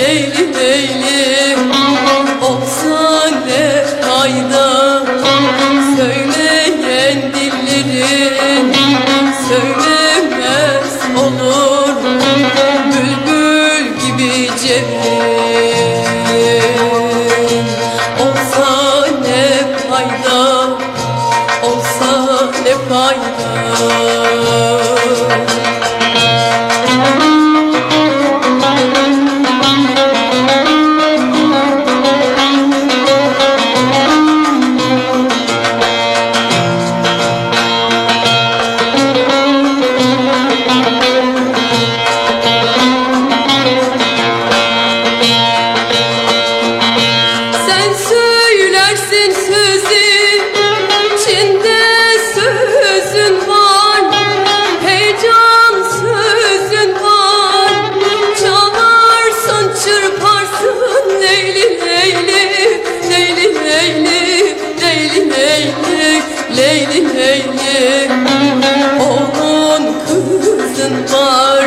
leyli leyli Olsa ne fayda? Söyleyen dillerin Söylemez olur. Bülbül gibi cevin Olsa ne fayda? Olsa ne fayda Leyli Leyli Leyli Leyli Leyli Leyli Leyli Leyli Onun kızın var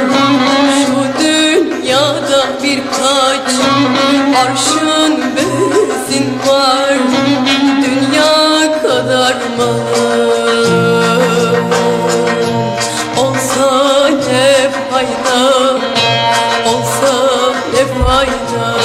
Şu dünyada birkaç. Arşın bezin var Aynen